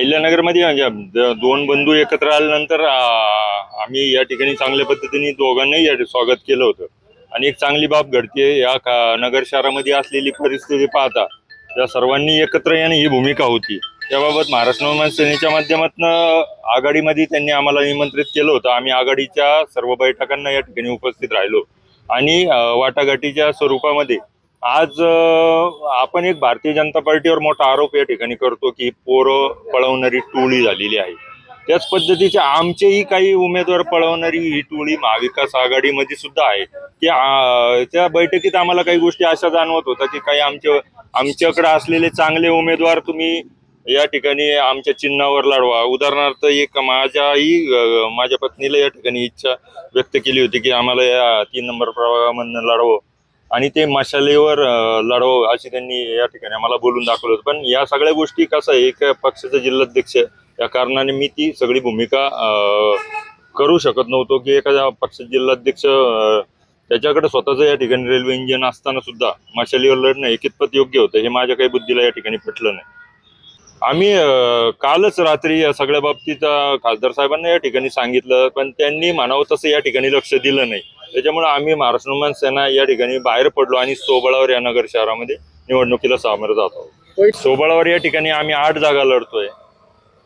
अहिल्यानगरमध्ये म्हणजे द- दोन बंधू एकत्र आल्यानंतर आ, आम्ही या ठिकाणी चांगल्या पद्धतीने दोघांनाही या स्वागत केलं होतं. आणि एक चांगली बाब घडते या का नगर शहरामध्ये असलेली परिस्थिती पाहता त्या सर्वांनी एकत्र येणे ही भूमिका होती. त्याबाबत महाराष्ट्र नवमान सेनेच्या माध्यमातून आघाडीमध्ये त्यांनी आम्हाला निमंत्रित केलं होतं. आम्ही आघाडीच्या सर्व बैठकांना या ठिकाणी उपस्थित राहिलो. आणि अ, वाटाघाटीच्या स्वरूपामध्ये आज आपण एक भारतीय जनता पार्टीवर मोठा आरोप या ठिकाणी करतो की पोरं पळवणारी टोळी झालेली आहे. त्याच पद्धतीचे आमचेही काही उमेदवार पळवणारी ही टोळी महाविकास आघाडीमध्ये सुद्धा आहे. की त्या बैठकीत आम्हाला काही गोष्टी अशा जाणवत होत्या की काही आमच्या आमच्याकडे असलेले चांगले उमेदवार तुम्ही या ठिकाणी आमच्या चिन्हावर लढवा. उदाहरणार्थ एक माझ्याही माझ्या पत्नीला या ठिकाणी इच्छा व्यक्त केली होती की आम्हाला या तीन नंबर प्रभागामधनं लढवं. आणि ते मशालेवर लढव अशी त्यांनी या ठिकाणी आम्हाला बोलून दाखवलं होतं. पण या सगळ्या गोष्टी कसं आहे एक पक्षाचा जिल्हाध्यक्ष या कारणाने मी ती सगळी भूमिका करू शकत नव्हतो की एखाद्या पक्ष जिल्हाध्यक्ष त्याच्याकडे स्वतःचं या ठिकाणी रेल्वे इंजिन असताना सुद्धा मशालीवर लढणं हे कितपत योग्य होतं हे माझ्या काही बुद्धीला या ठिकाणी पटलं नाही. आम्ही कालच रात्री या सगळ्या बाबतीत खासदार साहेबांना या ठिकाणी सांगितलं पण त्यांनी म्हणावं तसं या ठिकाणी लक्ष दिलं नाही. त्याच्यामुळे आम्ही महाराष्ट्र नवमान सेना या ठिकाणी बाहेर पडलो आणि सोबळावर या नगर शहरामध्ये निवडणुकीला सामोरं जात आहोत. सोबळावर या ठिकाणी आम्ही आठ जागा लढतोय.